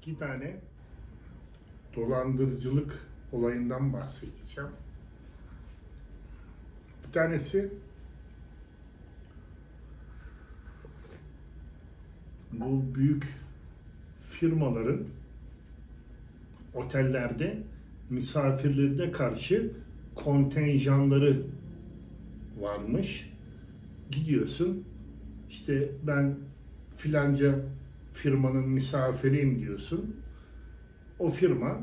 iki tane dolandırıcılık olayından bahsedeceğim. Bir tanesi bu büyük firmaların otellerde misafirlerine karşı kontenjanları varmış. Gidiyorsun işte ben filanca firmanın misafiriyim diyorsun. O firma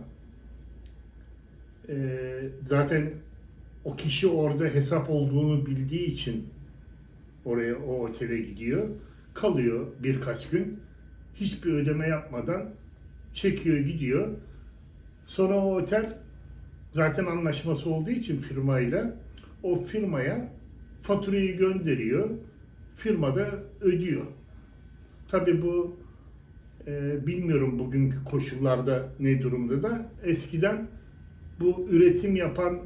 eee, zaten o kişi orada hesap olduğunu bildiği için oraya o otele gidiyor. Kalıyor birkaç gün. Hiçbir ödeme yapmadan çekiyor gidiyor. Sonra o otel zaten anlaşması olduğu için firmayla o firmaya faturayı gönderiyor. Firma da ödüyor. Tabii bu e, bilmiyorum bugünkü koşullarda ne durumda da eskiden bu üretim yapan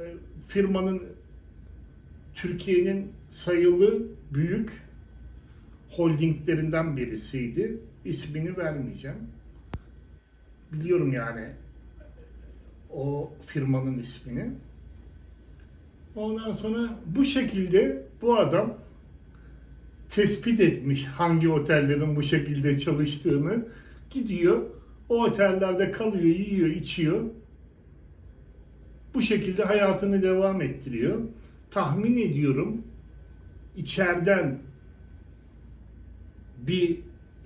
e, firmanın Türkiye'nin sayılı büyük holdinglerinden birisiydi. İsmini vermeyeceğim. Biliyorum yani o firmanın ismini. Ondan sonra bu şekilde bu adam tespit etmiş hangi otellerin bu şekilde çalıştığını. Gidiyor, o otellerde kalıyor, yiyor, içiyor. Bu şekilde hayatını devam ettiriyor. Tahmin ediyorum içeriden bir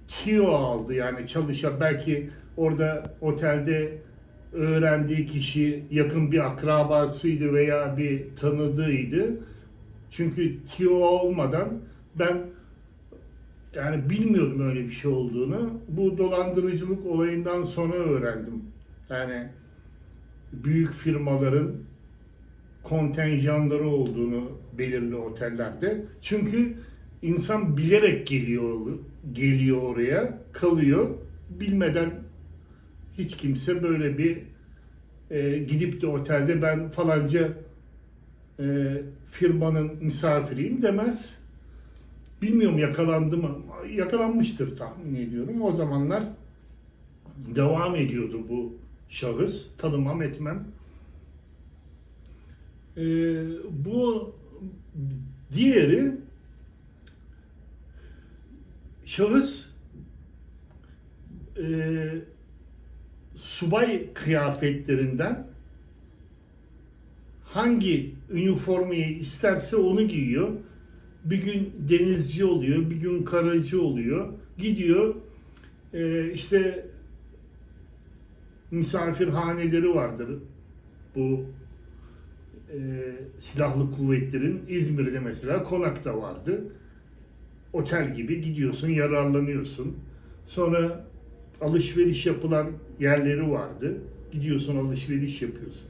TIO aldı yani çalışan belki orada otelde öğrendiği kişi yakın bir akrabasıydı veya bir tanıdığıydı. Çünkü TIO olmadan ben yani bilmiyordum öyle bir şey olduğunu. Bu dolandırıcılık olayından sonra öğrendim. Yani büyük firmaların kontenjanları olduğunu belirli otellerde. Çünkü insan bilerek geliyor geliyor oraya, kalıyor. Bilmeden hiç kimse böyle bir e, gidip de otelde ben falanca e, firmanın misafiriyim demez. Bilmiyorum yakalandı mı? Yakalanmıştır tahmin ediyorum. O zamanlar devam ediyordu bu şahıs. Tanımam etmem. Ee, bu diğeri şahıs e, subay kıyafetlerinden hangi üniformayı isterse onu giyiyor. Bir gün denizci oluyor, bir gün karacı oluyor. Gidiyor e, işte misafirhaneleri vardır bu e, silahlı kuvvetlerin İzmir'de mesela konakta vardı. Otel gibi gidiyorsun, yararlanıyorsun. Sonra alışveriş yapılan yerleri vardı. Gidiyorsun alışveriş yapıyorsun.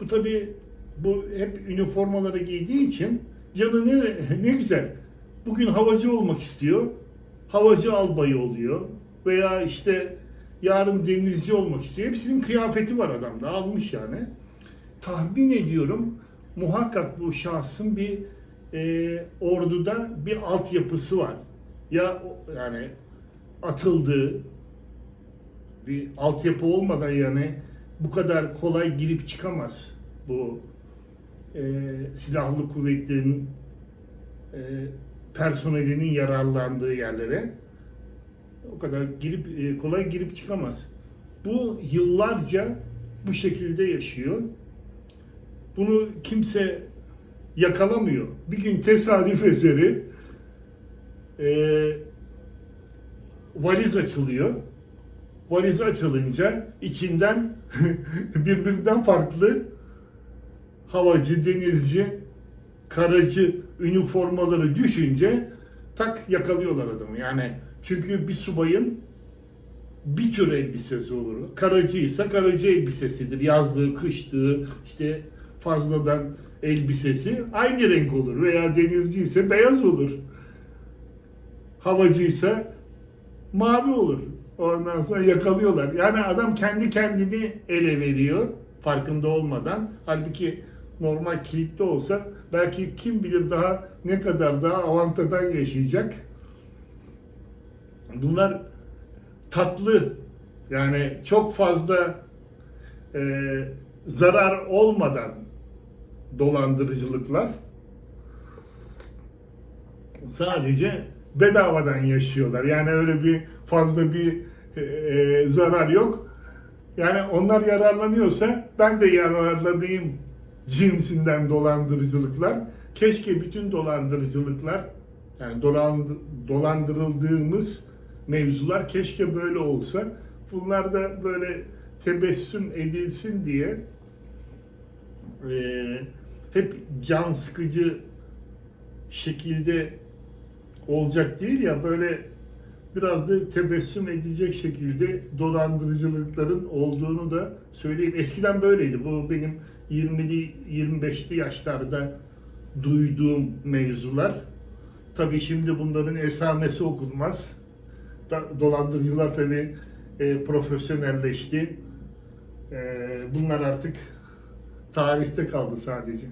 Bu tabi bu hep üniformaları giydiği için canı ne, ne güzel. Bugün havacı olmak istiyor. Havacı albayı oluyor. Veya işte yarın denizci olmak istiyor. Hepsinin kıyafeti var adamda. Almış yani. Tahmin ediyorum muhakkak bu şahsın bir e, orduda bir altyapısı var. Ya yani atıldığı bir altyapı olmadan yani bu kadar kolay girip çıkamaz bu e, silahlı kuvvetlerin e, personelinin yararlandığı yerlere o kadar girip e, kolay girip çıkamaz. Bu yıllarca bu şekilde yaşıyor. Bunu kimse yakalamıyor. Bir gün tesadüf eseri e, valiz açılıyor. Valiz açılınca içinden birbirinden farklı havacı, denizci, karacı üniformaları düşünce tak yakalıyorlar adamı. Yani çünkü bir subayın bir tür elbisesi olur. Karacıysa karacı elbisesidir. Yazlığı, kışlığı, işte fazladan elbisesi aynı renk olur. Veya denizci ise beyaz olur. Havacıysa mavi olur. Ondan sonra yakalıyorlar. Yani adam kendi kendini ele veriyor farkında olmadan. Halbuki normal kilitli olsa belki kim bilir daha ne kadar daha avantadan yaşayacak. Bunlar tatlı yani çok fazla e, zarar olmadan dolandırıcılıklar sadece bedavadan yaşıyorlar. Yani öyle bir fazla bir e, e, zarar yok. Yani onlar yararlanıyorsa ben de yararlanayım cinsinden dolandırıcılıklar. Keşke bütün dolandırıcılıklar yani dolan- dolandırıldığımız mevzular keşke böyle olsa. Bunlar da böyle tebessüm edilsin diye e, hep can sıkıcı şekilde olacak değil ya böyle biraz da tebessüm edecek şekilde dolandırıcılıkların olduğunu da söyleyeyim. Eskiden böyleydi. Bu benim 20'li 25'li yaşlarda duyduğum mevzular. Tabii şimdi bunların esamesi okunmaz. Dolandırıcılar tabii e, profesyonelleşti. E, bunlar artık tarihte kaldı sadece.